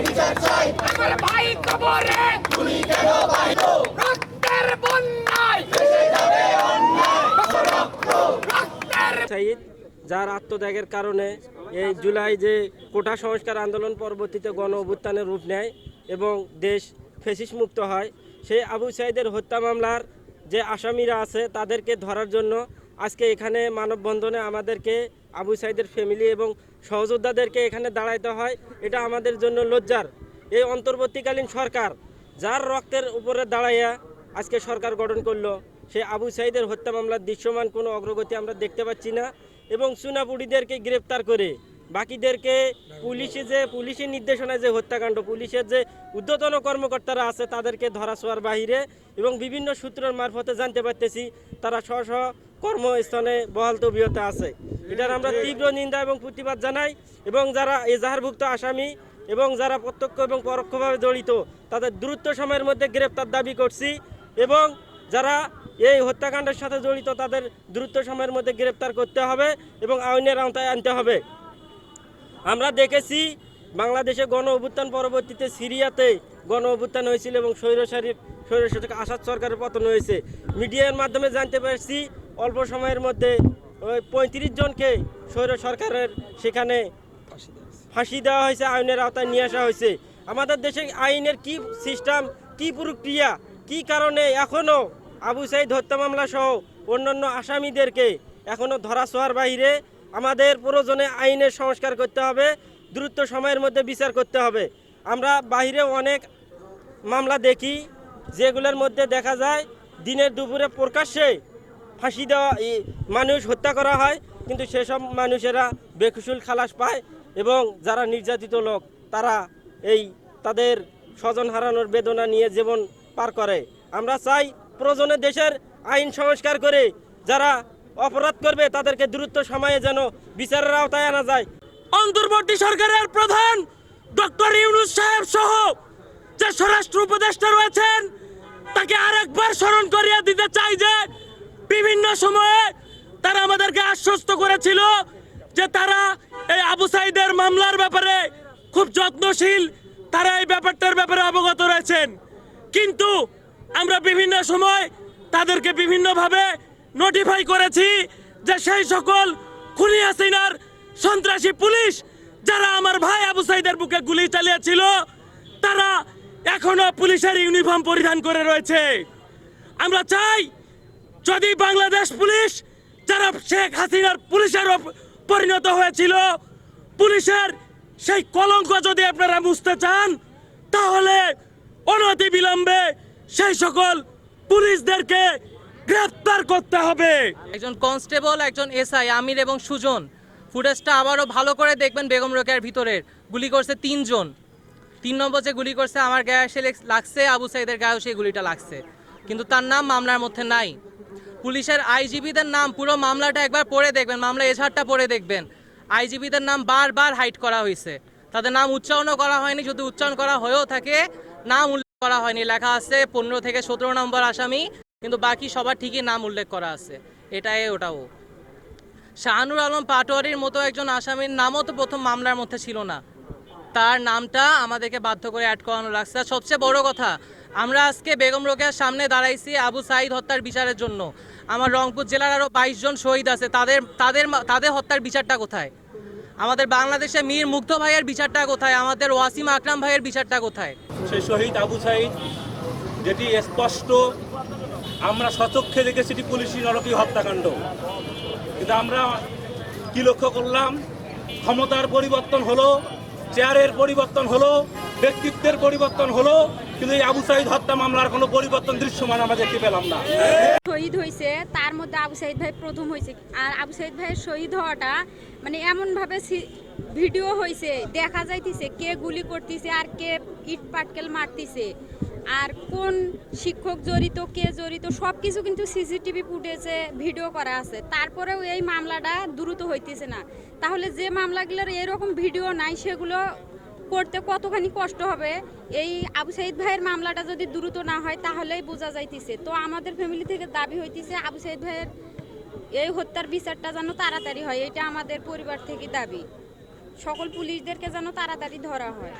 আমার ভাই কবরে। রক্তের বন্যায়। রক্তের সাইদ, যার আত্মত্যাগের কারণে এই জুলাই যে কোটা সংস্কার আন্দোলন পরবর্তীতে গণ অভ্যুত্থানের রূপ নেয় এবং দেশ ফেসিস মুক্ত হয়, সেই আবু সাইদের হত্যা মামলার যে আসামিরা আছে তাদেরকে ধরার জন্য আজকে এখানে মানববন্ধনে আমাদেরকে আবু সাইদের ফ্যামিলি এবং সহযোদ্ধাদেরকে এখানে দাঁড়াইতে হয়। এটা আমাদের জন্য লজ্জার। এই অন্তর্বর্তীকালীন সরকার যার রক্তের উপরে দাঁড়াইয়া আজকে সরকার গঠন করল সেই আবু সাইদের হত্যা মামলার দৃশ্যমান কোনো অগ্রগতি আমরা দেখতে পাচ্ছি না এবং চুনাপুড়িদেরকে গ্রেপ্তার করে বাকিদেরকে পুলিশে যে পুলিশের নির্দেশনায় যে হত্যাকাণ্ড, পুলিশের যে ঊর্ধ্বতন কর্মকর্তারা আছে তাদেরকে ধরা ছোঁয়ার বাহিরে এবং বিভিন্ন সূত্রের মারফতে জানতে পারতেছি, তারা স্ব কর্মস্থানে বহাল তবিয়ত আছে। এটার আমরা তীব্র নিন্দা এবং প্রতিবাদ জানাই এবং যারা এজাহারভুক্ত আসামি এবং যারা প্রত্যক্ষ এবং পরোক্ষভাবে জড়িত, তাদের দ্রুত সময়ের মধ্যে গ্রেপ্তার দাবি করছি এবং যারা এই হত্যাকাণ্ডের সাথে জড়িত, তাদের দ্রুত সময়ের মধ্যে গ্রেপ্তার করতে হবে এবং আইনের আওতায় আনতে হবে। আমরা দেখেছি বাংলাদেশে গণ অভ্যুত্থান পরবর্তীতে সিরিয়াতে গণ অভ্যুত্থান হয়েছিল এবং স্বৈরশারী স্বৈরশাসক আসাদ সরকারের পতন হয়েছে। মিডিয়ার মাধ্যমে জানতে পারছি অল্প সময়ের মধ্যে ওই পঁয়ত্রিশ জনকে স্বৈর সরকারের সেখানে ফাঁসি দেওয়া হয়েছে, আইনের আওতায় নিয়ে আসা হয়েছে। আমাদের দেশে আইনের কি সিস্টেম, কি প্রক্রিয়া, কি কারণে এখনও আবু সাইদ হত্যা মামলা সহ অন্যান্য আসামিদেরকে এখনও ধরা ছোঁয়ার বাইরে আমাদের প্রয়োজনে আইনের সংস্কার করতে হবে, দ্রুত সময়ের মধ্যে বিচার করতে হবে। আমরা বাইরে অনেক মামলা দেখি, যেগুলোর মধ্যে দেখা যায়, দিনের দুপুরে প্রকাশ্যে ফাঁসি দেওয়া মানুষ হত্যা করা হয়, কিন্তু সেসব মানুষেরা বেকুশুল খালাস পায় এবং যারা নির্যাতিত লোক, তারা এই তাদের স্বজন হারানোর বেদনা নিয়ে জীবন পার করে। আমরা চাই প্রয়োজনে দেশের আইন সংস্কার করে যারা অপরাধ করবে, তাদেরকে দ্রুত সময়ে যেন বিচারের আওতায় আনা যায়। অন্তর্বর্তী সরকারের প্রধান ডক্টর ইউনুস সাহেব সহ যে স্বরাষ্ট্র উপদেষ্টা রয়েছেন, তাকে আরেকবার স্মরণ করিয়ে দিতে চাই। সময়ে তারা আমাদেরকে আশ্বস্ত করেছিল যে তারা এই আবু সাইদের মামলার ব্যাপারে খুব যত্নশীল, তারা এই ব্যাপারটার ব্যাপারে অবগত রয়েছেন। কিন্তু আমরা বিভিন্ন সময় তাদেরকে বিভিন্নভাবে নোটিফাই করেছি যে সেই সকল খুনি হাসিনার সন্ত্রাসী পুলিশ যারা আমার ভাই আবু সাইদের বুকে গুলি চালিয়েছিল, তারা এখনও পুলিশের ইউনিফর্ম পরিধান করে রয়েছে। আমরা চাই যদি বাংলাদেশ পুলিশ, যারা শেখ হাসিনার পুলিশের পরিণত হয়েছিল, পুলিশের সেই কলঙ্ক যদি আপনারা মুছতে চান, তাহলে অনতি বিলম্বে সেই সকল পুলিশদেরকে গ্রেফতার করতে হবে। একজন কনস্টেবল, একজন এসআই, আমির এবং সুজন। ফুটেজটা আবারও ভালো করে দেখবেন বেগম রোকেয়ার ভিতরের গুলি করছে তিনজন। তিন নম্বর যে গুলি করছে, আমার গায়ে এসে লাগছে, আবু সাইদের গায়েও সেই গুলিটা লাগছে। কিন্তু তার নাম মামলার মধ্যে নাই। পুলিশের আইজিবিদের নাম, পুরো মামলাটা একবার পড়ে দেখবেন, মামলা এছাড়টা পড়ে দেখবেন। আইজিবিদের নাম বারবার হাইট করা হয়েছে। তাদের নাম উচ্চারণও করা হয়নি, যদি উচ্চারণ করা হয়েও থাকে, নাম উল্লেখ করা হয়নি। লেখা আছে পনেরো থেকে সতেরো নম্বর আসামি, কিন্তু বাকি সবার ঠিকই নাম উল্লেখ করা আছে। এটাই ওটাও শাহানুর আলম পাটোয়ারির মতো একজন আসামির নামও তো প্রথম মামলার মধ্যে ছিল না। তার নামটা আমাদেরকে বাধ্য করে অ্যাড করানো লাগছে। আর সবচেয়ে বড় কথা, আমরা আজকে বেগম রোকেয়ার সামনে দাঁড়াইছি আবু সাইদ হত্যার বিচারের জন্য। আমার রংপুর জেলার আরও বাইশ জন শহীদ আছে। তাদের তাদের তাদের হত্যার বিচারটা কোথায়? আমাদের বাংলাদেশে মীর মুগ্ধ ভাইয়ের বিচারটা কোথায়? আমাদের ওয়াসিম আকরাম ভাইয়ের বিচারটা কোথায়? সেই শহীদ আবু সাইদ, যেটি স্পষ্ট, আমরা সচক্ষে দেখেছি এটি পুলিশি নরকী হত্যাকাণ্ড। কিন্তু আমরা কি লক্ষ্য করলাম? ক্ষমতার পরিবর্তন হলো, চেয়ারের পরিবর্তন হলো ব্যক্তিত্বের পরিবর্তন হলো, কিন্তু এই আবু সাইদ হত্যা মামলার কোনো পরিবর্তন দৃশ্যমান আমরা দেখতে পেলাম না। শহীদ হয়েছে তার মধ্যে আবু সাইদ ভাই প্রথম হয়েছে আর আবু সাইদ ভাইয়ের শহীদ হওয়াটা মানে এমনভাবে ভিডিও হয়েছে দেখা যাইতেছে কে গুলি করতেছে আর কে ইট পাটকেল মারতেছে। আর কোন শিক্ষক জড়িত, কে জড়িত সব কিছু কিন্তু সিসিটিভি ফুটেজে ভিডিও করা আছে। তারপরেও এই মামলাটা দ্রুত হইতেছে না। তাহলে যে মামলাগুলোর এরকম ভিডিও নাই, সেগুলো করতে কতখানি কষ্ট হবে? এই আবু সাইদ ভাইয়ের মামলাটা যদি দ্রুত না হয়, তাহলেই বোঝা যাইতেছে। তো আমাদের ফ্যামিলি থেকে দাবি হইতেছে, আবু সাইদ ভাইয়ের এই হত্যার বিচারটা যেন তাড়াতাড়ি হয়, এটা আমাদের পরিবার থেকে দাবি। সকল পুলিশদেরকে যেন তাড়াতাড়ি ধরা হয়।